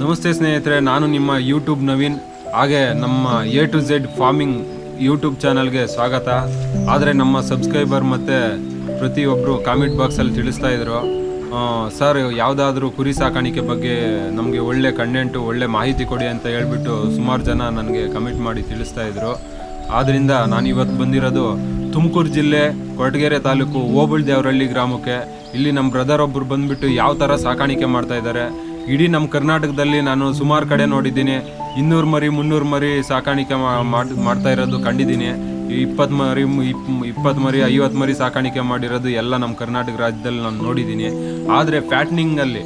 ನಮಸ್ತೆ ಸ್ನೇಹಿತರೆ, ನಾನು ನಿಮ್ಮ ಯೂಟ್ಯೂಬ್ ನವೀನ್. ಹಾಗೆ ನಮ್ಮ A to Z farming YouTube ಚಾನಲ್ಗೆ ಸ್ವಾಗತ. ಆದರೆ ನಮ್ಮ ಸಬ್ಸ್ಕ್ರೈಬರ್ ಮತ್ತು ಪ್ರತಿಯೊಬ್ಬರು ಕಾಮೆಂಟ್ ಬಾಕ್ಸಲ್ಲಿ ತಿಳಿಸ್ತಾ ಇದ್ರು. ಸರ್ ಯಾವುದಾದ್ರೂ ಕುರಿ ಸಾಕಾಣಿಕೆ ಬಗ್ಗೆ ನಮಗೆ ಒಳ್ಳೆ ಕಂಟೆಂಟು ಒಳ್ಳೆ ಮಾಹಿತಿ ಕೊಡಿ ಅಂತ ಹೇಳ್ಬಿಟ್ಟು ಸುಮಾರು ಜನ ನನಗೆ ಕಮೆಂಟ್ ಮಾಡಿ ತಿಳಿಸ್ತಾ ಇದ್ರು. ಆದ್ದರಿಂದ ನಾನು ಇವತ್ತು ಬಂದಿರೋದು ತುಮಕೂರು ಜಿಲ್ಲೆ, ಕೊರಟಗೆರೆ ತಾಲೂಕು ಓಬಳ್ ದೇವರಳ್ಳಿ ಗ್ರಾಮಕ್ಕೆ. ಇಲ್ಲಿ ನಮ್ಮ ಬ್ರದರ್ ಒಬ್ಬರು ಬಂದುಬಿಟ್ಟು ಯಾವ ಥರ ಸಾಕಾಣಿಕೆ ಮಾಡ್ತಾ ಇದ್ದಾರೆ ಇಡೀ ನಮ್ಮ ಕರ್ನಾಟಕದಲ್ಲಿ ನಾನು ಸುಮಾರು ಕಡೆ ನೋಡಿದ್ದೀನಿ. ಇನ್ನೂರು ಮರಿ, ಮುನ್ನೂರು ಮರಿ ಸಾಕಾಣಿಕೆ ಮಾಡ್ತಾ ಇರೋದು ಕಂಡಿದ್ದೀನಿ. ಇಪ್ಪತ್ತು ಮರಿ ಇಪ್ಪತ್ತು ಮರಿ, ಐವತ್ತು ಮರಿ ಸಾಕಾಣಿಕೆ ಮಾಡಿರೋದು ಎಲ್ಲ ನಮ್ಮ ಕರ್ನಾಟಕ ರಾಜ್ಯದಲ್ಲಿ ನಾನು ನೋಡಿದ್ದೀನಿ. ಆದರೆ ಫ್ಯಾಟ್ನಿಂಗಲ್ಲಿ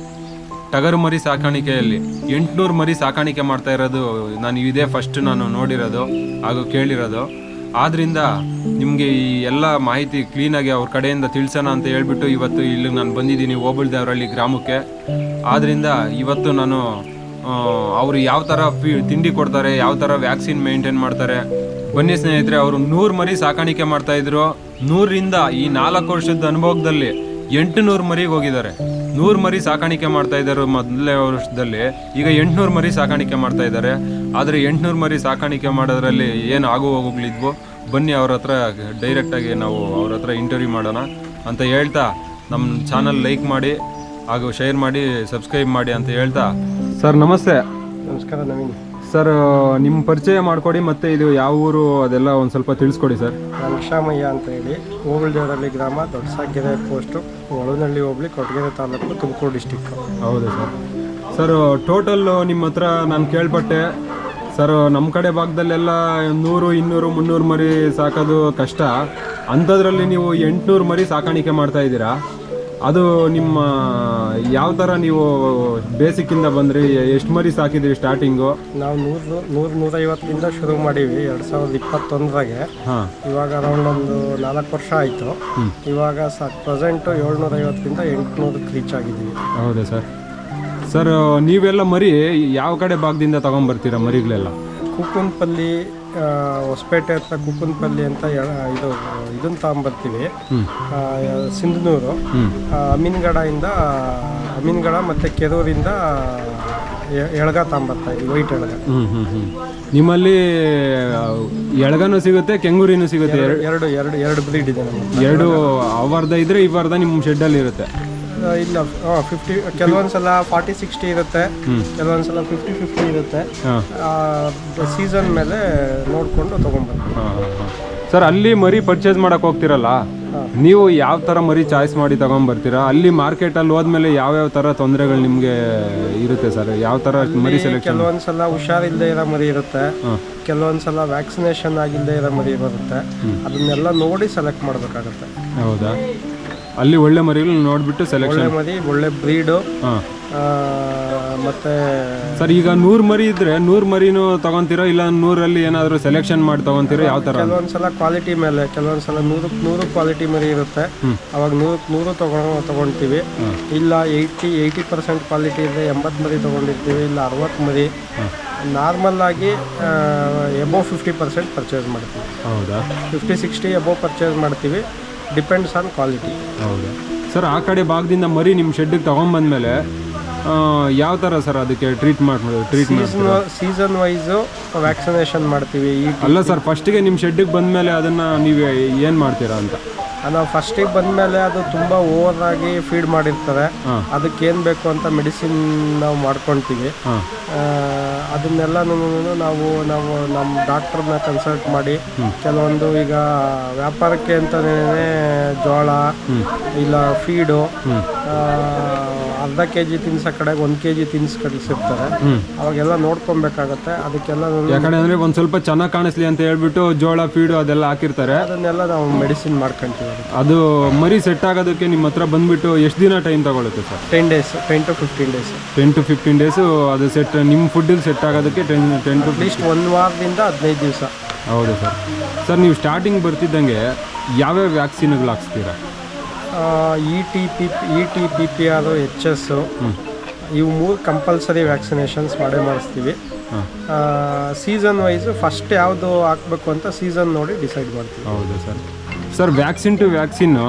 ಟಗರು ಮರಿ ಸಾಕಾಣಿಕೆಯಲ್ಲಿ ಎಂಟುನೂರು ಮರಿ ಸಾಕಾಣಿಕೆ ಮಾಡ್ತಾ ಇರೋದು ನಾನು ಇದೇ ಫಸ್ಟ್ ನಾನು ನೋಡಿರೋದು ಹಾಗೂ ಕೇಳಿರೋದು. ಆದ್ರಿಂದ ನಿಮಗೆ ಈ ಎಲ್ಲ ಮಾಹಿತಿ ಕ್ಲೀನಾಗಿ ಅವ್ರ ಕಡೆಯಿಂದ ತಿಳಿಸೋಣ ಅಂತ ಹೇಳ್ಬಿಟ್ಟು ಇವತ್ತು ಇಲ್ಲಿ ನಾನು ಬಂದಿದ್ದೀನಿ ಓಬಳ್ ಅವರಲ್ಲಿ ಗ್ರಾಮಕ್ಕೆ. ಆದ್ರಿಂದ ಇವತ್ತು ನಾನು ಅವರು ಯಾವ ಥರ ಫಿ ತಿಂಡಿ ಕೊಡ್ತಾರೆ, ಯಾವ ಥರ ವ್ಯಾಕ್ಸಿನ್ ಮೇಂಟೈನ್ ಮಾಡ್ತಾರೆ. ಬನ್ನಿ ಸ್ನೇಹಿತರೆ, ಅವರು ನೂರು ಮರಿ ಸಾಕಾಣಿಕೆ ಮಾಡ್ತಾಯಿದ್ರು ನೂರರಿಂದ ಈ ನಾಲ್ಕು ವರ್ಷದ ಅನುಭವದಲ್ಲಿ ಎಂಟು ನೂರು ಮರಿಗೆ ಹೋಗಿದ್ದಾರೆ. ನೂರು ಮರಿ ಸಾಕಾಣಿಕೆ ಮಾಡ್ತಾ ಇದ್ದಾರೆ ಮೊದಲನೇ ವರ್ಷದಲ್ಲಿ. ಈಗ ಎಂಟುನೂರು ಮರಿ ಸಾಕಾಣಿಕೆ ಮಾಡ್ತಾ ಇದ್ದಾರೆ. ಆದರೆ ಎಂಟುನೂರು ಮರಿ ಸಾಕಾಣಿಕೆ ಮಾಡೋದ್ರಲ್ಲಿ ಏನು ಆಗು ಹೋಗುಗಳಿದ್ವು ಬನ್ನಿ ಅವ್ರ ಹತ್ರ ಡೈರೆಕ್ಟಾಗಿ ನಾವು ಅವ್ರ ಹತ್ರ ಇಂಟರ್ವ್ಯೂ ಮಾಡೋಣ ಅಂತ ಹೇಳ್ತಾ ನಮ್ಮ ಚಾನಲ್ ಲೈಕ್ ಮಾಡಿ, ಹಾಗೂ ಶೇರ್ ಮಾಡಿ ಸಬ್ಸ್ಕ್ರೈಬ್ ಮಾಡಿ ಅಂತ ಹೇಳ್ತಾ. ಸರ್, ನಮಸ್ತೆ. ನಮಸ್ಕಾರ, ನವೀನ್. ಸರ್ ನಿಮ್ಮ ಪರಿಚಯ ಮಾಡಿಕೊಡಿ ಮತ್ತೆ ಇದು ಯಾವ ಊರು ಅದೆಲ್ಲ ಒಂದು ಸ್ವಲ್ಪ ತಿಳಿಸ್ಕೊಡಿ ಸರ್. ಲಕ್ಷಾಮಯ್ಯ ಅಂತ ಹೇಳಿ ದೇವರಹಳ್ಳಿ ಗ್ರಾಮ ದೊಡ್ಡಸಾಕೆರೆ ಪೋಸ್ಟು ಒಳನಹಳ್ಳಿ ಹೋಗ್ಲಿ ಕೊಟ್ಟಗೆರೆ ತಾಲೂಕು ತುಮಕೂರು ಡಿಸ್ಟಿಕ್ ಹೌದು ಸರ್. ಸರ್ ಟೋಟಲ್ ನಿಮ್ಮ ಹತ್ರ ನಾನು ಕೇಳ್ಪಟ್ಟೆ. ಸರ್ ನಮ್ಮ ಕಡೆ ಭಾಗದಲ್ಲೆಲ್ಲ ನೂರು ಇನ್ನೂರು ಮುನ್ನೂರು ಮರಿ ಸಾಕೋದು ಕಷ್ಟ. ಅಂಥದ್ರಲ್ಲಿ ನೀವು ಎಂಟುನೂರು ಮರಿ ಸಾಕಾಣಿಕೆ ಮಾಡ್ತಾ ಇದ್ದೀರಾ? ಅದು ನಿಮ್ಮ ಯಾವ ಥರ ನೀವು ಬೇಸಿಕ್ಕಿಂದ ಬಂದ್ರಿ? ಎಷ್ಟು ಮರಿ ಸಾಕಿದ್ರಿ ಸ್ಟಾರ್ಟಿಂಗು ನಾವು ನೂರು ನೂರು ನೂರೈವತ್ತರಿಂದ ಶುರು ಮಾಡೀವಿ ಎರಡು ಸಾವಿರದ ಇಪ್ಪತ್ತೊಂದರಾಗೆ. ಹಾಂ. ಇವಾಗ ಅರೌಂಡ್ ಒಂದು ನಾಲ್ಕು ವರ್ಷ ಆಯಿತು. ಇವಾಗ ಸ ಪ್ರೆಸೆಂಟು ಏಳ್ನೂರೈವತ್ತಿಂದ ಎಂಟುನೂರಕ್ಕೆ ರೀಚ್ ಆಗಿದ್ದೀವಿ. ಹೌದಾ ಸರ್? ಸರ್ ನೀವೆಲ್ಲ ಮರಿ ಯಾವ ಕಡೆ ಭಾಗದಿಂದ ತೊಗೊಂಬರ್ತೀರಾ ಮರಿಗಳೆಲ್ಲ? ಕುಕ್ಕುನ್ಪಲ್ಲಿ ಹೊಸಪೇಟೆ ಹತ್ರ ಕುಪ್ಪನಪಲ್ಲಿ ಅಂತ ಇದು ಇದನ್ನು ತಗೊಂಬರ್ತೀವಿ ಸಿಂಧನೂರು. ಅಮೀನ್ಗಡಿಂದ ಅಮೀನ್ಗಡದಿಂದ ಅಮೀನ್ಗಡ ಮತ್ತು ಕೆರೂರಿಂದ ಎಳಗ ತಗೊಂಬರ್ತಾ ವೈಟ್ ಎಳಗ. ಹ್ಞೂ ಹ್ಞೂ ಹ್ಞೂ ನಿಮ್ಮಲ್ಲಿ ಎಳಗನೂ ಸಿಗುತ್ತೆ ಕೆಂಗೂರಿನೂ ಸಿಗುತ್ತೆ? ಎರಡು ಎರಡು ಎರಡು ಎರಡು ಬ್ರೀಡ್ ಇದೆ ಎರಡು ಅವರ್ಧ ಇದ್ರೆ ಇವರ್ಧ ನಿಮ್ಮ ಶೆಡ್ಡಲ್ಲಿ ಇರುತ್ತೆ. ಇಲ್ಲ ಫಿಫ್ಟಿ ಕೆಲವೊಂದ್ಸಲ ಫಾರ್ಟಿ ಸಿಕ್ಸ್ಟಿ ಇರುತ್ತೆ. ಕೆಲವೊಂದ್ಸಲ ಫಿಫ್ಟಿ ಫಿಫ್ಟಿ ಇರುತ್ತೆ. ಸೀಸನ್ ಮೇಲೆ ನೋಡಿಕೊಂಡು ತೊಗೊಂಬರ್ತೀವಿ ಸರ್ ಅಲ್ಲಿ ಮರಿ ಪರ್ಚೇಸ್ ಮಾಡಕ್ಕೆ ಹೋಗ್ತಿರಲ್ಲ? ನೀವು ಯಾವ ಥರ ಮರಿ ಚಾಯ್ಸ್ ಮಾಡಿ ತಗೊಂಬರ್ತೀರಾ? ಅಲ್ಲಿ ಮಾರ್ಕೆಟಲ್ಲಿ ಹೋದ್ಮೇಲೆ ಯಾವ್ಯಾವ ಥರ ತೊಂದರೆಗಳು ನಿಮಗೆ ಇರುತ್ತೆ ಸರ್ ಯಾವ ಥರ ಮರಿ ಸೆಲೆಕ್ಷನ್ ಕೆಲವೊಂದ್ಸಲ ಹುಷಾರಿಲ್ಲದೆ ಇರೋ ಮರಿ ಇರುತ್ತೆ. ಕೆಲವೊಂದ್ಸಲ ವ್ಯಾಕ್ಸಿನೇಷನ್ ಆಗಿಲ್ಲದೆ ಇರೋ ಮರಿ ಬರುತ್ತೆ. ಅದನ್ನೆಲ್ಲ ನೋಡಿ ಸೆಲೆಕ್ಟ್ ಮಾಡಬೇಕಾಗತ್ತೆ. ಹೌದಾ? ಅಲ್ಲಿ ಒಳ್ಳೆ ಮರಿಗಳು ನೋಡ್ಬಿಟ್ಟು ಸೆಲೆಕ್ಷನ್ ಮರಿ ಒಳ್ಳೆ ಬ್ರೀಡು ಹಾಂ. ಮತ್ತೆ ಸರ್ ಈಗ ನೂರು ಮರಿ ಇದ್ರೆ ನೂರು ಮರಿನೂ ತಗೊಂತೀರಾ? ಇಲ್ಲ ನೂರಲ್ಲಿ ಏನಾದರೂ ಸೆಲೆಕ್ಷನ್ ಮಾಡಿ ತಗೊಂತೀರಾ? ಯಾವ ಥರ ಕೆಲವೊಂದ್ಸಲ ಕ್ವಾಲಿಟಿ ಮೇಲೆ ಕೆಲವೊಂದ್ಸಲ ನೂರಕ್ಕೆ ನೂರು ಕ್ವಾಲಿಟಿ ಮರಿ ಇರುತ್ತೆ. ಅವಾಗ ನೂರಕ್ಕೆ ನೂರು ತಗೊಂಡು ತಗೊಳ್ತೀವಿ ಇಲ್ಲ ಏಯ್ಟಿ ಏಯ್ಟಿ ಪರ್ಸೆಂಟ್ ಕ್ವಾಲಿಟಿ ಇದ್ರೆ ಎಂಬತ್ತು ಮರಿ ತಗೊಂಡಿರ್ತೀವಿ ಇಲ್ಲ ಅರವತ್ತು ಮರಿ. ನಾರ್ಮಲ್ ಆಗಿ ಎಬೋ ಫಿಫ್ಟಿ ಪರ್ಸೆಂಟ್ ಪರ್ಚೇಸ್ ಮಾಡ್ತೀವಿ. ಹೌದಾ? ಫಿಫ್ಟಿ ಸಿಕ್ಸ್ಟಿ ಎಬೋವ್ ಪರ್ಚೇಸ್ ಮಾಡ್ತೀವಿ. ಡಿಪೆಂಡ್ಸ್ ಆನ್ ಕ್ವಾಲಿಟಿ ಹೌದು. ಸರ್ ಆ ಕಡೆ ಭಾಗದಿಂದ ಮರಿ ನಿಮ್ಮ ಶೆಡ್ಡಿಗೆ ತೊಗೊಂಬಂದ್ಮೇಲೆ ಯಾವ ಥರ ಸರ್ ಅದಕ್ಕೆ ಟ್ರೀಟ್ ಮಾಡ್ಬೋದು treat season season wise vaccination ಮಾಡ್ತೀವಿ. ಈ ಅಲ್ಲ ಸರ್ ಫಸ್ಟಿಗೆ ನಿಮ್ಮ ಶೆಡ್ಡಿಗೆ ಬಂದಮೇಲೆ ಅದನ್ನು ನೀವು ಏನು ಮಾಡ್ತೀರಾ ಅಂತ? ನಾವು ಫಸ್ಟಿಗೆ ಬಂದಮೇಲೆ ಅದು ತುಂಬ ಓವರ್ ಆಗಿ ಫೀಡ್ ಮಾಡಿರ್ತಾರೆ. ಅದಕ್ಕೆ ಏನು ಬೇಕು ಅಂತ ಮೆಡಿಸಿನ್ ನಾವು ಮಾಡ್ಕೊತೀವಿ. ಅದನ್ನೆಲ್ಲನೂ ನಾವು ನಾವು ನಮ್ಮ ಡಾಕ್ಟ್ರನ್ನ ಕನ್ಸಲ್ಟ್ ಮಾಡಿ. ಕೆಲವೊಂದು ಈಗ ವ್ಯಾಪಾರಕ್ಕೆ ಅಂತಲೇ ಜೋಳ ಇಲ್ಲ ಫೀಡು ಅರ್ಧ ಕೆ ಜಿ ತಿನ್ಸೋ ಕಡೆಗೆ ಒಂದು ಕೆ ಜಿ ತಿನ್ಸ್ ಕಳಿಸಿರ್ತಾರೆ. ಅವಾಗೆಲ್ಲ ನೋಡ್ಕೊಬೇಕಾಗತ್ತೆ. ಅದಕ್ಕೆಲ್ಲ ಯಾಕಂದ್ರೆ ಅಂದರೆ ಒಂದು ಸ್ವಲ್ಪ ಚೆನ್ನಾಗಿ ಕಾಣಿಸ್ಲಿ ಅಂತ ಹೇಳ್ಬಿಟ್ಟು ಜೋಳ ಫೀಡು ಅದೆಲ್ಲ ಹಾಕಿರ್ತಾರೆ. ಅದನ್ನೆಲ್ಲ ನಾವು ಮೆಡಿಸಿನ್ ಮಾಡ್ಕೊಂತೀವಿ ಅದು ಮರಿ ಸೆಟ್ ಆಗೋದಕ್ಕೆ ನಿಮ್ಮ ಹತ್ರ ಬಂದ್ಬಿಟ್ಟು ಎಷ್ಟು ದಿನ ಟೈಮ್ ತಗೊಳುತ್ತೆ sir? Ten days ten to fifteen days ten to fifteen days ಅದು ಸೆಟ್ ನಿಮ್ಮ ಫುಡ್ ಸೆಟ್ ಆಗೋದಕ್ಕೆ ten ten to at least ಒಂದು ವಾರದಿಂದ ಹದಿನೈದು ದಿವಸ. ಹೌದು ಸರ್. ಸರ್ ನೀವು ಸ್ಟಾರ್ಟಿಂಗ್ ಬರ್ತಿದ್ದಂಗೆ ಯಾವ್ಯಾವ ವ್ಯಾಕ್ಸಿನ್ಗಳು ಹಾಕ್ಸ್ತೀರಾ? E T P E T P P R H S ಇವು ಮೂರು ಕಂಪಲ್ಸರಿ ವ್ಯಾಕ್ಸಿನೇಷನ್ಸ್ ಮಾಡೇ ಮಾಡಿಸ್ತೀವಿ. ಸೀಸನ್ ವೈಸ್ ಫಸ್ಟ್ ಯಾವುದು ಹಾಕ್ಬೇಕು ಅಂತ ಸೀಸನ್ ನೋಡಿ ಡಿಸೈಡ್ ಮಾಡ್ತೀವಿ. ಹೌದು sir. Sir vaccine to vaccine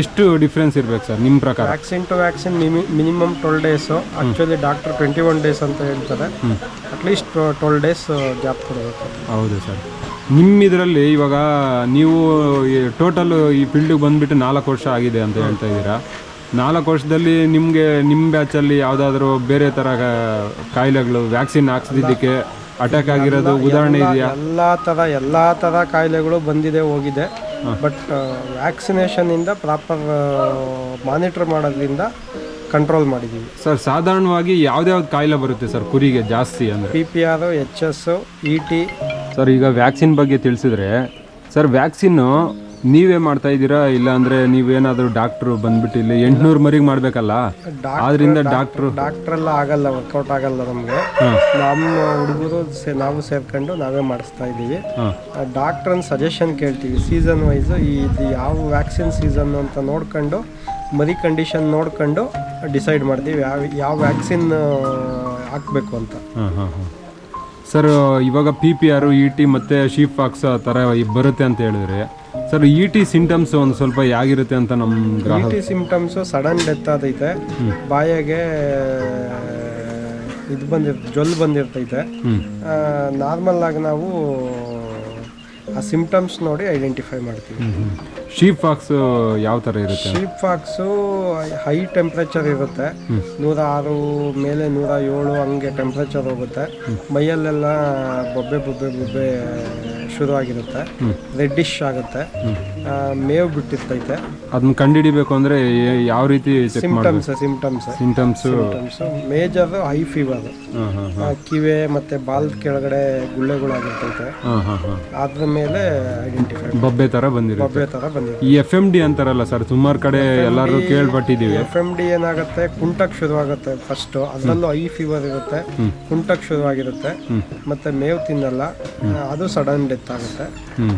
ಎಷ್ಟು ಡಿಫ್ರೆನ್ಸ್ ಇರಬೇಕು ಸರ್ ನಿಮ್ಮ ಪ್ರಕಾರ? Vaccine to vaccine minimum twelve days actually doctor twenty one days ಅಂತ ಹೇಳ್ತಾರೆ. ಅಟ್ಲೀಸ್ಟ್ ಟ್ವೆಲ್ ಡೇಸ್ ಜಾಬ್ ಕೊಡಬೇಕು. ಹೌದು ಸರ್. ನಿಮ್ಮ ಇದರಲ್ಲಿ ಇವಾಗ ನೀವು ಟೋಟಲ್ ಈ ಫೀಲ್ಡಿಗೆ ಬಂದುಬಿಟ್ಟು ನಾಲ್ಕು ವರ್ಷ ಆಗಿದೆ ಅಂತ ಹೇಳ್ತಾ ಇದ್ದೀರಾ? ನಾಲ್ಕು ವರ್ಷದಲ್ಲಿ ನಿಮಗೆ ನಿಮ್ಮ ಬ್ಯಾಚಲ್ಲಿ ಯಾವುದಾದ್ರೂ ಬೇರೆ ಥರ ಕಾಯಿಲೆಗಳು ವ್ಯಾಕ್ಸಿನ್ ಹಾಕ್ಸಿದ್ದಕ್ಕೆ ಅಟ್ಯಾಕ್ ಆಗಿರೋದು ಉದಾಹರಣೆ ಇದೆಯಾ? ಎಲ್ಲ ಥರ ಎಲ್ಲ ಥರ ಕಾಯಿಲೆಗಳು ಬಂದಿದೆ ಹೋಗಿದೆ. ಬಟ್ ವ್ಯಾಕ್ಸಿನೇಷನಿಂದ ಪ್ರಾಪರ್ ಮಾನಿಟರ್ ಮಾಡೋದ್ರಿಂದ ಕಂಟ್ರೋಲ್ ಮಾಡಿದ್ದೀವಿ ಸರ್ ಸಾಧಾರಣವಾಗಿ ಯಾವ್ದ್ಯಾವ್ದು ಕಾಯಿಲೆ ಬರುತ್ತೆ ಸರ್ ಕುರಿಗೆ ಜಾಸ್ತಿ ಅಂದರೆ? P P R H S E T sir ಈಗ ವ್ಯಾಕ್ಸಿನ್ ಬಗ್ಗೆ ತಿಳಿಸಿದ್ರೆ ಸರ್ ವ್ಯಾಕ್ಸಿನ್ನು ನೀವೇ ಮಾಡ್ತಾ ಇದ್ದೀರಾ? ಇಲ್ಲ ಅಂದ್ರೆ ನೀವೇನಾದರೂ ಡಾಕ್ಟ್ರು ಬಂದ್ಬಿಟ್ಟು ಇಲ್ಲಿ ಎಂಟುನೂರು ಮರಿಗೆ ಮಾಡಬೇಕಲ್ಲ? ಆದ್ರಿಂದ ಡಾಕ್ಟ್ರು ಎಲ್ಲ ಆಗಲ್ಲ ವರ್ಕೌಟ್ ಆಗಲ್ಲ ನಮಗೆ. ನಮ್ಮ ಹುಡುಗರು ಸೇ ನಾವು ಸೇರ್ಕೊಂಡು ನಾವೇ ಮಾಡಿಸ್ತಾ ಇದ್ದೀವಿ. ಡಾಕ್ಟರ್ ಸಜೆಷನ್ ಕೇಳ್ತೀವಿ ಸೀಸನ್ ವೈಸ್ ಈ ಇದು ಯಾವ ವ್ಯಾಕ್ಸಿನ್ ಸೀಸನ್ ಅಂತ ನೋಡ್ಕೊಂಡು ಮರಿ ಕಂಡೀಷನ್ ನೋಡ್ಕೊಂಡು ಡಿಸೈಡ್ ಮಾಡ್ತೀವಿ ಯಾವ ಯಾವ ವ್ಯಾಕ್ಸಿನ್ ಹಾಕಬೇಕು ಅಂತ. ಹಾಂ ಹಾಂ ಹಾಂ. ಸರ್ ಇವಾಗ P P R E T ಮತ್ತು ಶೀಫ್ ಫಾಕ್ಸ್ ಆ ಥರ ಬರುತ್ತೆ ಅಂತ ಹೇಳಿದ್ರೆ ಸರ್ ಇ ಟಿ ಸಿಂಟಮ್ಸ್ ಒಂದು ಸ್ವಲ್ಪ ಯಾಗಿರುತ್ತೆ ಅಂತ ನಮ್ಮ ಇ ಗ್ರಾಹಕ ಟಿ ಸಿಂಪ್ಟಮ್ಸು ಸಡನ್ ಡೆತ್ ಆದೈತೆ. ಬಾಯಿಗೆ ಇದು ಬಂದಿರ್ತೈತೆ ಜೊಲ್ ಬಂದಿರ್ತೈತೆ. ಹ್ಞೂ ನಾರ್ಮಲ್ ಆಗಿ ನಾವು ಆ ಸಿಂಪ್ಟಮ್ಸ್ ನೋಡಿ ಐಡೆಂಟಿಫೈ ಮಾಡ್ತೀವಿ. ಶೀಪ್ ಫಾಕ್ಸ್ ಯಾವ ಥರ ಇರುತ್ತೆ? ಶೀಪ್ ಫಾಕ್ಸು ಹೈ ಟೆಂಪ್ರೇಚರ್ ಇರುತ್ತೆ. ನೂರ ಆರು ಮೇಲೆ ನೂರ ಏಳು ಹಂಗೆ ಟೆಂಪ್ರೇಚರ್ ಹೋಗುತ್ತೆ. ಮೈಯಲ್ಲೆಲ್ಲ ಬೊಬ್ಬೆ ಬೊಬ್ಬೆ ಬೊಬ್ಬೆ ಶುರು ಆಗಿರುತ್ತೆ ರೆಡ್ಡಿಶ್ ಆಗುತ್ತೆ. ಮೇವು ಬಿಟ್ಟಿರ್ತೈತೆ. ಅದನ್ನ ಕಂಡುಹಿಡಿಬೇಕು ಅಂದರೆ ಯಾವ ರೀತಿ symptoms symptoms symptoms major high fever ಹಾಂ ಹಾಂ ಕಿವೆ ಮತ್ತೆ ಬಾಲ್ ಕೆಳಗಡೆ ಗುಳ್ಳೆಗಳಾಗಿರ್ತೈತೆ. ಹಾಂ ಹಾಂ ಹಾಂ. ಅದ್ರ ಮೇಲೆ ಐಡೆಂಟಿಫೈ ಬಬ್ಬೆ ತರ ಬಂದಿರುತ್ತೆ. ಬಬ್ಬೆ ತರ ಬಂದಿದೆ ಈ ಎಫ್ ಎಂ ಡಿ ಅಂತಾರಲ್ಲ ಸರ್ ಸುಮಾರು ಕಡೆ ಎಲ್ಲರೂ ಕೇಳ್ಪಟ್ಟಿದ್ದೀವಿ. ಎಫ್ ಎಂ ಡಿ ಏನಾಗುತ್ತೆ? ಕುಂಟಕ್ ಶುರುವಾಗುತ್ತೆ ಫಸ್ಟ್ ಅದರಲ್ಲೂ ಐ ಫೀವರ್ ಇರುತ್ತೆ. ಕುಂಟಕ್ ಶುರುವಾಗಿರುತ್ತೆ. ಮತ್ತೆ ಮೇವು ತಿನ್ನಲ್ಲ. ಅದು ಸಡನ್ ಡೆತ್ ಹ್ಞೂ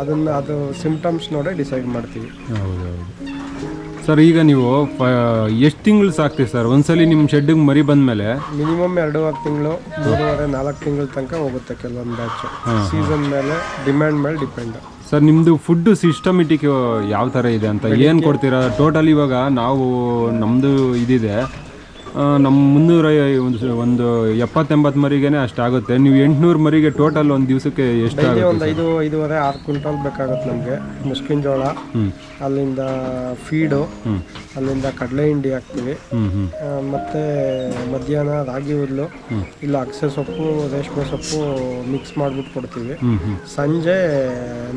ಅದನ್ನ ಅದು ಸಿಂಪ್ಟಮ್ಸ್ ನೋಡಿ ಡಿಸೈಡ್ ಮಾಡ್ತೀವಿ. ಹೌದು ಹೌದು. ಸರ್ ಈಗ ನೀವು ಎಷ್ಟು ತಿಂಗಳು ಸಾಕ್ತೀವಿ ಸರ್? ಒಂದ್ಸಲಿ ನಿಮ್ಮ ಶೆಡ್ಡಿಗೆ ಮರಿ ಬಂದ ಮೇಲೆ ಮಿನಿಮಮ್ ಎರಡೂವರೆ ತಿಂಗಳು ಮೂರುವರೆ ನಾಲ್ಕು ತಿಂಗಳ ತನಕ ಹೋಗುತ್ತೆ ಕೆಲವೊಂದು ಬ್ಯಾಚ್ ಸೀಸನ್ ಮೇಲೆ ಡಿಮ್ಯಾಂಡ್ ಮೇಲೆ ಡಿಪೆಂಡ್ ಸರ್ ನಿಮ್ಮದು ಫುಡ್ ಸಿಸ್ಟಮೆಟಿಕ್ ಯಾವ ಥರ ಇದೆ ಅಂತ ಏನು ಕೊಡ್ತೀರಾ? ಟೋಟಲ್ ಇವಾಗ ನಾವು ನಮ್ಮದು ಇದಿದೆ. ನಮ್ಮ ಮುನ್ನೂರ ಒಂದು ಒಂದು ಎಪ್ಪತ್ತೆಂಬತ್ತು ಮರಿಗೇನೆ ಅಷ್ಟಾಗುತ್ತೆ ನೀವು ಎಂಟುನೂರು ಮರಿಗೆ ಟೋಟಲ್ ಒಂದು ದಿವಸಕ್ಕೆ ಎಷ್ಟು ಒಂದು ಐದು ಐದೂವರೆ ಆರು ಕ್ವಿಂಟಲ್ ಬೇಕಾಗುತ್ತೆ ನಮಗೆ. ಮುಸ್ಕಿನ ಜೋಳ. ಅಲ್ಲಿಂದ ಫೀಡು. ಅಲ್ಲಿಂದ ಕಡಲೆ ಹಿಂಡಿ ಹಾಕ್ತೀವಿ. ಮತ್ತೆ ಮಧ್ಯಾಹ್ನ ರಾಗಿ ಹುಲ್ಲು. ಇಲ್ಲ ಅಗಸೆ ಸೊಪ್ಪು ರೇಷ್ಮೆ ಸೊಪ್ಪು ಮಿಕ್ಸ್ ಮಾಡಿಬಿಟ್ಟು ಕೊಡ್ತೀವಿ. ಸಂಜೆ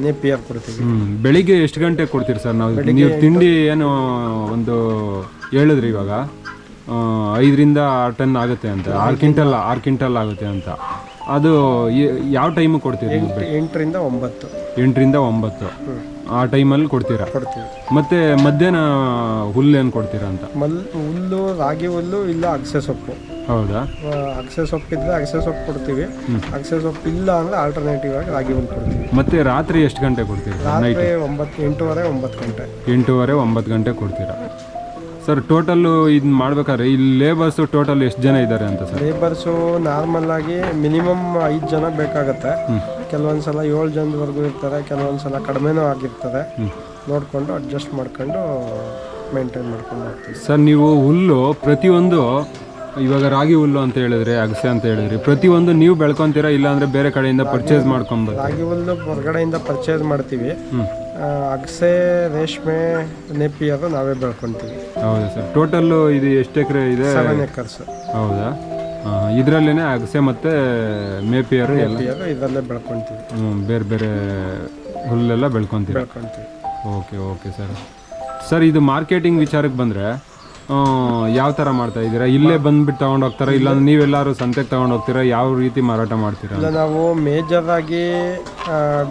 ನೇಪಿಯರ್ ಕೊಡ್ತೀವಿ. ಬೆಳಿಗ್ಗೆ ಎಷ್ಟು ಗಂಟೆಗೆ ಕೊಡ್ತೀರಿ ಸರ್? ನಾವು ನೀವು ತಿಂಡಿ ಏನು ಒಂದು ಹೇಳಿದ್ರಿ ಇವಾಗ? ಐದರಿಂದ ಆರು ಟನ್ ಆಗುತ್ತೆ ಅಂತ. ಆರು ಕ್ವಿಂಟಲ್ ಆರು ಕ್ವಿಂಟಲ್ ಆಗುತ್ತೆ ಅಂತ. ಅದು ಯಾವ ಟೈಮಿಗೆ ಕೊಡ್ತೀರಿ ಎಂಟರಿಂದ ಒಂಬತ್ತು. ಎಂಟರಿಂದ ಒಂಬತ್ತು. ಆ ಟೈಮಲ್ಲಿ ಕೊಡ್ತೀರಾ? ಮತ್ತೆ ಮಧ್ಯಾಹ್ನ ಹುಲ್ಲು ಏನು ಕೊಡ್ತೀರಾ ಅಂತ? ಮಲ್ ಹುಲ್ಲು ರಾಗಿ ಹುಲ್ಲು ಇಲ್ಲ ಅಗಸೆ ಸೊಪ್ಪು. ಹೌದಾ? ಅಗಸೆ ಸೊಪ್ಪು ಇದ್ರೆ ಅಗಸೆ ಸೊಪ್ಪು ಕೊಡ್ತೀವಿ. ಅಗಸೆ ಸೊಪ್ಪು ಇಲ್ಲ ಅಂದ್ರೆ ಆಲ್ಟರ್ನೇಟಿವ್ ಆಗಿ ರಾಗಿ ಹುಲ್ಲು ಕೊಡ್ತೀವಿ. ಮತ್ತೆ ರಾತ್ರಿ ಎಷ್ಟು ಗಂಟೆ ಕೊಡ್ತೀರಾ? ಒಂಬತ್ತು ಎಂಟೂವರೆ ಒಂಬತ್ತು ಗಂಟೆ. ಎಂಟೂವರೆ ಒಂಬತ್ತು ಗಂಟೆ ಕೊಡ್ತೀರಾ? ಸರ್ ಟೋಟಲ್ಲು ಇದು ಮಾಡ್ಬೇಕಾದ್ರೆ ಇಲ್ಲಿ ಲೇಬರ್ಸು ಟೋಟಲ್ ಎಷ್ಟು ಜನ ಇದ್ದಾರೆ ಅಂತ ಸರ್ ಲೇಬರ್ಸು ನಾರ್ಮಲ್ ಆಗಿ ಮಿನಿಮಮ್ ಐದು ಜನ ಬೇಕಾಗತ್ತೆ. ಕೆಲವೊಂದು ಸಲ ಏಳು ಜನದವರೆಗೂ ಇರ್ತಾರೆ ಕೆಲವೊಂದು ಸಲ ಕಡಿಮೆನೂ ಆಗಿರ್ತದೆ. ನೋಡಿಕೊಂಡು ಅಡ್ಜಸ್ಟ್ ಮಾಡ್ಕೊಂಡು ಮೇಂಟೈನ್ ಮಾಡ್ಕೊಂಡು ಹೋಗ್ತೀವಿ. ಸರ್ ನೀವು ಹುಲ್ಲು ಪ್ರತಿಯೊಂದು ಇವಾಗ ರಾಗಿ ಹುಲ್ಲು ಅಂತ ಹೇಳಿದ್ರೆ ಅಗಸೆ ಅಂತ ಹೇಳಿದ್ರಿ ಪ್ರತಿಯೊಂದು ನೀವು ಬೆಳ್ಕೊಂತೀರಾ ಇಲ್ಲ ಅಂದ್ರೆ ಬೇರೆ ಕಡೆಯಿಂದ ಪರ್ಚೇಸ್ ಮಾಡ್ಕೊಂಬೋದು ರಾಗಿ ಹುಲ್ಲು ಹೊರಗಡೆಯಿಂದ ಪರ್ಚೇಸ್ ಮಾಡ್ತೀವಿ. ಅಗಸೆ ರೇಷ್ಮೆ ನೆಪಿಯರು ನಾವೇ ಬೆಳ್ಕೊಂತೀವಿ. ಹೌದಾ ಸರ್? ಟೋಟಲ್ಲು ಇದು ಎಷ್ಟು ಎಕರೆ ಇದೆ? ಸೆವೆನ್ ಎಕರ್ಸ್ ಹೌದಾ? ಇದರಲ್ಲೇ ಅಗಸೆ ಮತ್ತು ಮೇಪಿಯರು ಎಲ್ಲ? ಇದರಲ್ಲೇ ಬೆಳ್ಕೊಂತೀವಿ. ಹ್ಞೂ ಬೇರೆ ಬೇರೆ ಹುಲ್ಲೆಲ್ಲ ಬೆಳ್ಕೊಂತೀವಿ ಬೆಳ್ಕೊಂತೀವಿ. Okay okay sir. ಸರ್ ಇದು ಮಾರ್ಕೆಟಿಂಗ್ ವಿಚಾರಕ್ಕೆ ಬಂದರೆ ಯಾವ ಥರ ಮಾಡ್ತಾ ಇದ್ದೀರಾ? ಇಲ್ಲೇ ಬಂದ್ಬಿಟ್ಟು ತಗೊಂಡು ಹೋಗ್ತಾರಾ? ಇಲ್ಲಾಂದ್ರೆ ನೀವೆಲ್ಲರೂ ಸಂತೆಗೆ ತಗೊಂಡು ಹೋಗ್ತೀರಾ? ಯಾವ ರೀತಿ ಮಾರಾಟ ಮಾಡ್ತೀರಾ? ಇಲ್ಲ ನಾವು ಮೇಜರ್ ಆಗಿ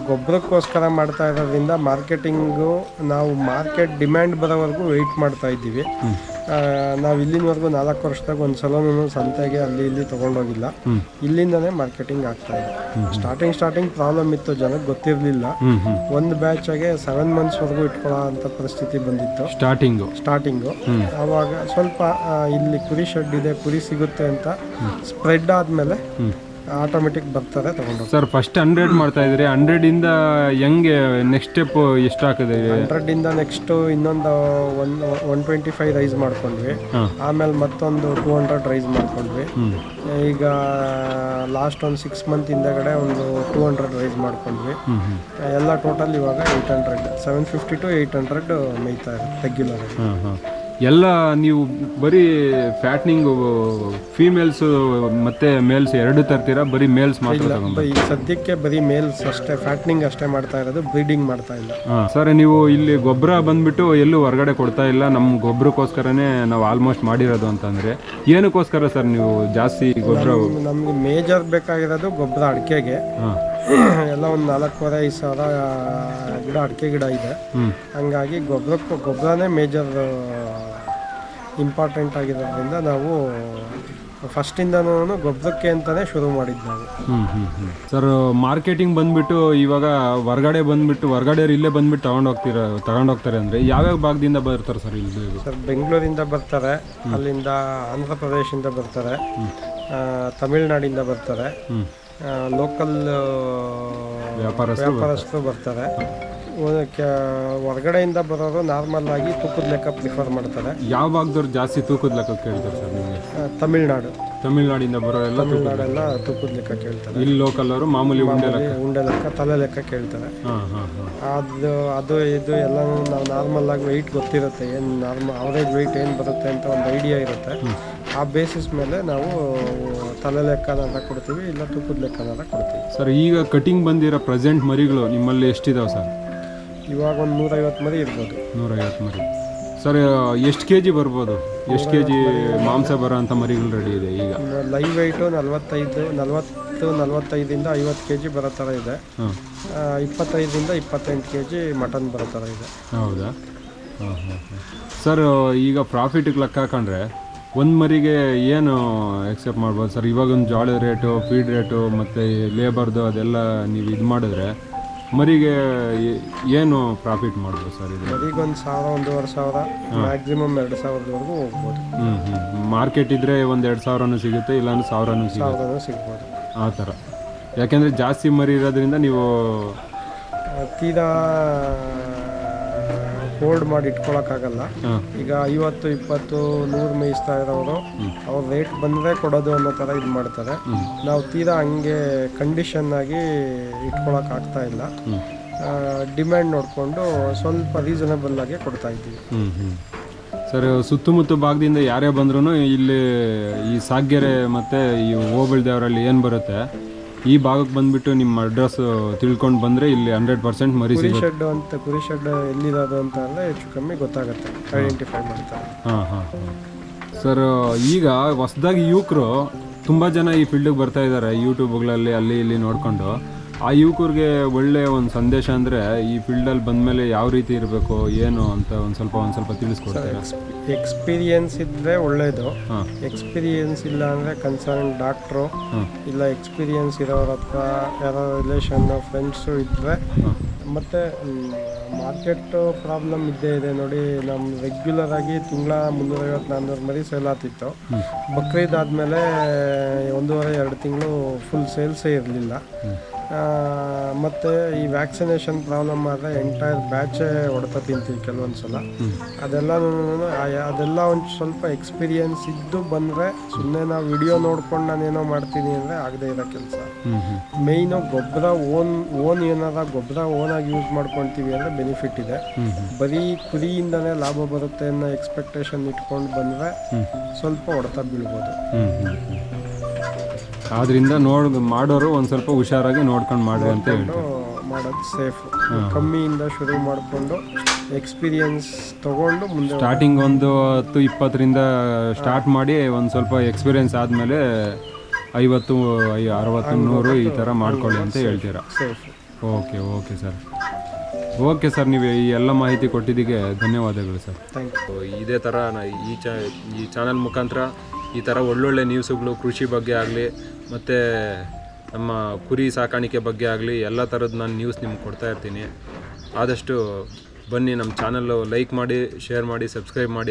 ಗೊಬ್ಬರಕ್ಕೋಸ್ಕರ ಮಾಡ್ತಾ ಇರೋದ್ರಿಂದ ಮಾರ್ಕೆಟಿಂಗು ನಾವು ಮಾರ್ಕೆಟ್ ಡಿಮ್ಯಾಂಡ್ ಬರೋವರೆಗೂ ವೆಯ್ಟ್ ಮಾಡ್ತಾ ಇದ್ದೀವಿ. ನಾವು ಇಲ್ಲಿನವರೆಗೂ ನಾಲ್ಕು ವರ್ಷದಾಗ ಒಂದು ಸಲನೂ ಸಂತೆಗೆ ಅಲ್ಲಿ ಇಲ್ಲಿ ತೊಗೊಂಡೋಗಿಲ್ಲ. ಇಲ್ಲಿಂದನೇ ಮಾರ್ಕೆಟಿಂಗ್ ಆಗ್ತಾ ಇದೆ. ಸ್ಟಾರ್ಟಿಂಗ್ ಸ್ಟಾರ್ಟಿಂಗ್ ಪ್ರಾಬ್ಲಮ್ ಇತ್ತು ಜನಕ್ಕೆ ಗೊತ್ತಿರಲಿಲ್ಲ. ಒಂದು ಬ್ಯಾಚ್ ಬ್ಯಾಚಾಗೆ ಸೆವೆನ್ ಮಂತ್ಸ್ವರೆಗೂ ಇಟ್ಕೊಳ್ಳೋ ಅಂತ ಪರಿಸ್ಥಿತಿ ಬಂದಿತ್ತು. ಸ್ಟಾರ್ಟಿಂಗು ಸ್ಟಾರ್ಟಿಂಗು ಆವಾಗ ಸ್ವಲ್ಪ ಇಲ್ಲಿ ಕುರಿ ಶೆಡ್ ಇದೆ ಕುರಿ ಸಿಗುತ್ತೆ ಅಂತ ಸ್ಪ್ರೆಡ್ ಆದಮೇಲೆ ಆಟೋಮೆಟಿಕ್ ಬರ್ತಾರೆ ತಗೊಂಡು ಸರ್ ಫಸ್ಟ್ ಹಂಡ್ರೆಡ್ ಮಾಡ್ತಾ ಇದ್ರಿ ಹಂಡ್ರೆಡಿಂದ ಹೆಂಗೆ ನೆಕ್ಸ್ಟ್ ಸ್ಟೆಪ್ ಎಷ್ಟು ಹಾಕಿದೆ ಹಂಡ್ರೆಡ್ಡಿಂದ ನೆಕ್ಸ್ಟ್ ಇನ್ನೊಂದು one one twenty five rise ಮಾಡ್ಕೊಂಡ್ವಿ ಆಮೇಲೆ ಮತ್ತೊಂದು ಟೂ ಹಂಡ್ರೆಡ್ ರೈಸ್ ಮಾಡ್ಕೊಂಡ್ವಿ. ಈಗ ಲಾಸ್ಟ್ ಒಂದು ಸಿಕ್ಸ್ ಮಂತ್ ಹಿಂದಗಡೆ ಒಂದು ಟೂ ಹಂಡ್ರೆಡ್ ರೈಸ್ ಮಾಡ್ಕೊಂಡ್ವಿ. ಎಲ್ಲ ಟೋಟಲ್ ಇವಾಗ eight hundred seven fifty to eight hundred ಮೇಯ್ತಾ ಇದೆ ರೆಗ್ಯುಲರ್ ಎಲ್ಲ ನೀವು ಬರೀ ಫ್ಯಾಟ್ನಿಂಗ್ ಫೀಮೇಲ್ಸ್ ಮತ್ತೆ ಮೇಲ್ಸ್ ಎರಡು ತರ್ತೀರಾ? ಬರೀ ಮೇಲ್ಸ್ ಮಾತ್ರ ತಗೊಂಡು ಈ ಸದ್ಯಕ್ಕೆ ಬರೀ ಮೇಲ್ಸ್ ಅಷ್ಟೇ ಫ್ಯಾಟ್ನಿಂಗ್ ಅಷ್ಟೇ ಮಾಡ್ತಾ ಇರೋದು ಬ್ರೀಡಿಂಗ್ ಮಾಡ್ತಾ ಇಲ್ಲ. ಹಾಂ ಸರ್ ನೀವು ಇಲ್ಲಿ ಗೊಬ್ಬರ ಬಂದ್ಬಿಟ್ಟು ಎಲ್ಲೂ ಹೊರಗಡೆ ಕೊಡ್ತಾ ಇಲ್ಲ. ನಮ್ಮ ಗೊಬ್ಬರಕ್ಕೋಸ್ಕರನೇ ನಾವು ಆಲ್ಮೋಸ್ಟ್ ಮಾಡಿರೋದು ಅಂತಂದರೆ. ಏನಕ್ಕೋಸ್ಕರ ಸರ್ ನೀವು ಜಾಸ್ತಿ ಗೊಬ್ಬರ ನಮ್ಗೆ ಮೇಜರ್ ಬೇಕಾಗಿರೋದು ಗೊಬ್ಬರ ಅಡಿಕೆಗೆ. ಹಾಂ. ಎಲ್ಲ ಒಂದು ನಾಲ್ಕೂವರೆ ಐದು ಸಾವಿರ ಗಿಡ ಅಡಿಕೆ ಗಿಡ ಇದೆ. ಹಂಗಾಗಿ ಗೊಬ್ಬರಕ್ಕೂ ಗೊಬ್ಬರನೇ ಮೇಜರ್ ಇಂಪಾರ್ಟೆಂಟ್ ಆಗಿರೋದ್ರಿಂದ ನಾವು ಫಸ್ಟಿಂದನೂ ಗೊಬ್ಬರಕ್ಕೆ ಅಂತಲೇ ಶುರು ಮಾಡಿದ್ದು ನಾವು ಹ್ಞೂ ಹ್ಞೂ ಹ್ಞೂ ಸರ್ ಮಾರ್ಕೆಟಿಂಗ್ ಬಂದ್ಬಿಟ್ಟು ಇವಾಗ ಹೊರಗಡೆ ಬಂದ್ಬಿಟ್ಟು ಹೊರಗಡೆ ಇಲ್ಲೇ ಬಂದ್ಬಿಟ್ಟು ತಗೊಂಡೋಗ್ತೀರ ತಗೊಂಡೋಗ್ತಾರೆ ಅಂದರೆ ಯಾವ್ಯಾವ ಭಾಗದಿಂದ ಬರ್ತಾರೆ ಸರ್ ಇಲ್ಲಿ? ಸರ್ ಬೆಂಗಳೂರಿಂದ ಬರ್ತಾರೆ ಅಲ್ಲಿಂದ ಆಂಧ್ರ ಪ್ರದೇಶದಿಂದ ಬರ್ತಾರೆ ತಮಿಳುನಾಡಿಂದ ಬರ್ತಾರೆ ಲೋಕಲ್ ವ್ಯಾಪಾರಸ್ಥರು ವ್ಯಾಪಾರಸ್ಥರು ಬರ್ತಾರೆ. ಹೊರಗಡೆಯಿಂದ ಬರೋರು ನಾರ್ಮಲ್ ಆಗಿ ತೂಕದ ಲೆಕ್ಕ ಪ್ರಿಫರ್ ಮಾಡ್ತಾರೆ. ಯಾವ ಭಾಗದವ್ರು ಜಾಸ್ತಿ ತೂಕದ ಲೆಕ್ಕ ಕೇಳ್ತಾರೆ ಸರ್ ನಿಮಗೆ? ತಮಿಳ್ನಾಡು. ತಮಿಳ್ನಾಡಿಂದ ಬರೋ ಎಲ್ಲ ತೂಕ ತಮಿಳ್ನಾಡೆಲ್ಲ ತೂಕದ ಲೆಕ್ಕ ಕೇಳ್ತಾರೆ. ಇಲ್ಲಿ ಲೋಕಲ್ ಅವರು ಮಾಮೂಲಿ ಉಂಡೆ ಲೆಕ್ಕ. ಉಂಡೆ ಲೆಕ್ಕ ತಲೆ ಲೆಕ್ಕ ಕೇಳ್ತಾರೆ. ಅದು ಅದು ಇದು ಎಲ್ಲ ನಾವು ನಾರ್ಮಲ್ ಆಗಿ ವೆಯ್ಟ್ ಗೊತ್ತಿರುತ್ತೆ ಏನು ನಾರ್ಮಲ್ ಅವರೇಜ್ ವೆಯ್ಟ್ ಏನು ಬರುತ್ತೆ ಅಂತ ಒಂದು ಐಡಿಯಾ ಇರುತ್ತೆ. ಆ ಬೇಸಿಸ್ ಮೇಲೆ ನಾವು ತಲೆ ಲೆಕ್ಕನಾದ ಕೊಡ್ತೀವಿ ಇಲ್ಲ ತೂಕದ ಲೆಕ್ಕನಾದ ಕೊಡ್ತೀವಿ. ಸರ್ ಈಗ ಕಟಿಂಗ್ ಬಂದಿರೋ ಪ್ರೆಸೆಂಟ್ ಮರಿಗಳು ನಿಮ್ಮಲ್ಲಿ ಎಷ್ಟಿದಾವೆ ಸರ್? ಇವಾಗ ಒಂದು ನೂರೈವತ್ತು ಮರಿ ಇರ್ಬೋದು. ನೂರೈವತ್ತು ಮರಿ. ಸರ್ ಎಷ್ಟು ಕೆ ಜಿ ಬರ್ಬೋದು? ಎಷ್ಟು ಕೆ ಜಿ ಮಾಂಸ ಬರೋ ಅಂಥ ಮರಿಗಳು ರೆಡಿ ಇದೆ ಈಗ? ಲೈವ್ ವೆಯ್ಟು ನಲ್ವತ್ತೈದು ನಲ್ವತ್ತು ನಲ್ವತ್ತೈದಿಂದ ಐವತ್ತು ಕೆ ಜಿ ಬರೋ ಥರ ಇದೆ. ಇಪ್ಪತ್ತೈದರಿಂದ ಇಪ್ಪತ್ತೆಂಟು ಕೆ ಜಿ ಮಟನ್ ಬರೋ ಥರ ಇದೆ. ಹೌದಾ? ಹಾಂ ಹಾಂ ಸರ್ ಈಗ ಪ್ರಾಫಿಟಿಗೆ ಲೆಕ್ಕ ಹಾಕೊಂಡ್ರೆ ಒಂದು ಮರಿಗೆ ಏನು ಎಕ್ಸೆಪ್ಟ್ ಮಾಡ್ಬೋದು? ಸರ್ ಇವಾಗ ಒಂದು ಜೋಳದ ರೇಟು ಫೀಡ್ ರೇಟು ಮತ್ತು ಲೇಬರ್ದು ಅದೆಲ್ಲ ನೀವು ಇದು ಮಾಡಿದ್ರೆ ಮರಿಗೆ ಏನು ಪ್ರಾಫಿಟ್ ಮಾಡ್ಬೋದು ಸರ್ ಇದು ಮರಿಗೊಂದು ಸಾವಿರ ಒಂದೂವರೆ ಸಾವಿರ ಮ್ಯಾಕ್ಸಿಮಮ್ ಎರಡು ಸಾವಿರದವರೆಗೂ ಹೋಗ್ಬೋದು. ಹ್ಞೂ ಹ್ಞೂ ಮಾರ್ಕೆಟ್ ಇದ್ದರೆ ಒಂದು ಎರಡು ಸಾವಿರನೂ ಸಿಗುತ್ತೆ ಇಲ್ಲಾಂದ್ರೆ ಸಾವಿರನೂ ಸಿಗುತ್ತೆ. ಸಾವಿರನೂ ಸಿಗ್ಬೋದು. ಆ ಥರ. ಯಾಕೆಂದರೆ ಜಾಸ್ತಿ ಮರಿ ಇರೋದ್ರಿಂದ ನೀವು ತೀರಾ ಹೋಲ್ಡ್ ಮಾಡಿ ಇಟ್ಕೊಳಕ್ಕಾಗಲ್ಲ ಈಗ ಐವತ್ತು ಇಪ್ಪತ್ತು ನೂರು ಮೇಯಿಸ್ತಾ ಇರೋರು ಅವ್ರ ರೇಟ್ ಬಂದರೆ ಕೊಡೋದು ಅನ್ನೋ ಥರ ಇದು ಮಾಡ್ತಾರೆ. ನಾವು ತೀರಾ ಹಂಗೆ ಕಂಡೀಷನ್ ಆಗಿ ಇಟ್ಕೊಳಕ್ ಆಗ್ತಾ ಇಲ್ಲ. ಡಿಮ್ಯಾಂಡ್ ನೋಡಿಕೊಂಡು ಸ್ವಲ್ಪ ರೀಸನಬಲ್ ಆಗಿ ಕೊಡ್ತಾ ಇದ್ದೀವಿ. ಸರ್ ಸುತ್ತಮುತ್ತ ಭಾಗದಿಂದ ಯಾರೇ ಬಂದ್ರೂ ಇಲ್ಲಿ ಈ ಸಾಗ್ಯರೆ ಮತ್ತು ಈ ಹೋಬಳ್ದೇವರಲ್ಲಿ ಏನು ಬರುತ್ತೆ? ಈ ಭಾಗಕ್ಕೆ ಬಂದ್ಬಿಟ್ಟು ನಿಮ್ಮ ಅಡ್ರೆಸ್ ತಿಳ್ಕೊಂಡು ಬಂದರೆ ಇಲ್ಲಿ ಹಂಡ್ರೆಡ್ ಪರ್ಸೆಂಟ್ ಮರಿ ಕುರಿ ಸಿಗುತ್ತೆ ಶೆಡ್ ಅಂತ ಕುರಿ ಶೆಡ್ ಎಲ್ಲಿರೋದು ಅಂತ ಅಲ್ಲ ಹೆಚ್ಚು ಕಮ್ಮಿ ಗೊತ್ತಾಗುತ್ತೆ. ಐಡೆಂಟಿಫೈ ಮಾಡ್ತಾರೆ. ಹಾಂ ಹಾಂ ಸರ್ ಈಗ ಹೊಸ್ದಾಗಿ ಯುವಕರು ತುಂಬ ಜನ ಈ ಫೀಲ್ಡಿಗೆ ಬರ್ತಾ ಇದ್ದಾರೆ ಯೂಟ್ಯೂಬ್ಗಳಲ್ಲಿ ಅಲ್ಲಿ ಇಲ್ಲಿ ನೋಡಿಕೊಂಡು. ಆ ಯುವಕರಿಗೆ ಒಳ್ಳೆ ಒಂದು ಸಂದೇಶ ಅಂದರೆ ಈ ಫೀಲ್ಡಲ್ಲಿ ಬಂದಮೇಲೆ ಯಾವ ರೀತಿ ಇರಬೇಕು ಏನು ಅಂತ ಒಂದು ಸ್ವಲ್ಪ ಒಂದು ಸ್ವಲ್ಪ ತಿಳಿಸ್ಕೊಡ್ತಾರೆ? ಎಕ್ಸ್ಪೀರಿಯನ್ಸ್ ಇದ್ದರೆ ಒಳ್ಳೆಯದು ಎಕ್ಸ್ಪೀರಿಯೆನ್ಸ್ ಎಕ್ಸ್ಪೀರಿಯನ್ಸ್ ಇಲ್ಲ ಅಂದರೆ ಕನ್ಸರ್ನ್ ಡಾಕ್ಟ್ರು ಇಲ್ಲ ಎಕ್ಸ್ಪೀರಿಯನ್ಸ್ ಇರೋರ ಹತ್ರ ಯಾರೋ ರಿಲೇಷನ್ ಫ್ರೆಂಡ್ಸು ಇದ್ದರೆ ಮತ್ತು ಮಾರ್ಕೆಟ್ ಪ್ರಾಬ್ಲಮ್ ಇದ್ದೇ ಇದೆ. ನೋಡಿ ನಮ್ಮ ರೆಗ್ಯುಲರ್ ಆಗಿ ತಿಂಗಳ ಮುನ್ನೂರೈವತ್ತು ನಾನ್ನೂರು ಮರಿ ಸೇಲ್ ಆಗ್ತಿತ್ತು. ಬಕ್ರೀದ್ ಆದಮೇಲೆ ಒಂದೂವರೆ ಎರಡು ತಿಂಗಳು ಫುಲ್ ಸೇಲ್ಸೇ ಇರಲಿಲ್ಲ. ಮತ್ತು ಈ ವ್ಯಾಕ್ಸಿನೇಷನ್ ಪ್ರಾಬ್ಲಮ್ ಆದರೆ ಎಂಟೈರ್ ಬ್ಯಾಚೇ ಹೊಡೆತ ತಿಂತೀವಿ ಕೆಲವೊಂದು ಸಲ. ಅದೆಲ್ಲನೂ ಅದೆಲ್ಲ ಒಂದು ಸ್ವಲ್ಪ ಎಕ್ಸ್ಪೀರಿಯನ್ಸ್ ಇದ್ದು ಬಂದರೆ ಸುಮ್ಮನೆ ನಾವು ವಿಡಿಯೋ ನೋಡ್ಕೊಂಡು ನಾನೇನೋ ಮಾಡ್ತೀನಿ ಅಂದರೆ ಆಗದೆ ಇರೋ ಕೆಲಸ. ಮೇಯ್ನು ಗೊಬ್ಬರ ಓನ್ ಓನ್ ಏನಾರ ಗೊಬ್ಬರ ಓನಾಗಿ ಯೂಸ್ ಮಾಡ್ಕೊಳ್ತೀವಿ ಅಂದರೆ ಬೆನಿಫಿಟ್ ಇದೆ. ಬರೀ ಕುರಿಯಿಂದನೇ ಲಾಭ ಬರುತ್ತೆ ಅನ್ನೋ ಎಕ್ಸ್ಪೆಕ್ಟೇಷನ್ ಇಟ್ಕೊಂಡು ಬಂದರೆ ಸ್ವಲ್ಪ ಹೊಡೆತ ಬೀಳ್ಬೋದು. ಆದ್ರಿಂದ ನೋಡ್ ಮಾಡೋರು ಒಂದ್ ಸ್ವಲ್ಪ ಹುಷಾರಾಗಿ ನೋಡ್ಕೊಂಡು ಮಾಡ್ರಿ ಅಂತ ಹೇಳಿ ಮಾಡೋದು ಸೇಫ್ ಕಮ್ಮಿಯಿಂದ ಶುರು ಮಾಡಿಕೊಂಡು ಎಕ್ಸ್ಪೀರಿಯನ್ಸ್ ತಗೊಂಡು ಮುಂದೆ ಸ್ಟಾರ್ಟಿಂಗ್ ಒಂದು ಹತ್ತು ಇಪ್ಪತ್ತರಿಂದ ಸ್ಟಾರ್ಟ್ ಮಾಡಿ ಒಂದು ಸ್ವಲ್ಪ ಎಕ್ಸ್ಪೀರಿಯನ್ಸ್ ಆದಮೇಲೆ ಐವತ್ತು ಐ- ಅರವತ್ತು ನೂರು ಈ ಥರ ಮಾಡ್ಕೊಳ್ಳಿ ಅಂತ ಹೇಳ್ತೀರಾ? Okay okay sir okay sir ನೀವು ಈ ಎಲ್ಲ ಮಾಹಿತಿ ಕೊಟ್ಟಿದ್ದಕ್ಕೆ ಧನ್ಯವಾದಗಳು ಸರ್ ಥ್ಯಾಂಕ್ ಯು ಇದೇ ಥರ ಈ ಚ ಈ ಚಾನಲ್ ಮುಖಾಂತರ ಈ ಥರ ಒಳ್ಳೊಳ್ಳೆ ನ್ಯೂಸುಗಳು ಕೃಷಿ ಬಗ್ಗೆ ಆಗಲಿ ಮತ್ತು ನಮ್ಮ ಕುರಿ ಸಾಕಾಣಿಕೆ ಬಗ್ಗೆ ಆಗಲಿ ಎಲ್ಲ ಥರದ ನಾನು ನ್ಯೂಸ್ ನಿಮ್ಗೆ ಕೊಡ್ತಾ ಇರ್ತೀನಿ. ಆದಷ್ಟು ಬನ್ನಿ ನಮ್ಮ ಚಾನಲ್ಲು ಲೈಕ್ ಮಾಡಿ ಶೇರ್ ಮಾಡಿ ಸಬ್ಸ್ಕ್ರೈಬ್ ಮಾಡಿ.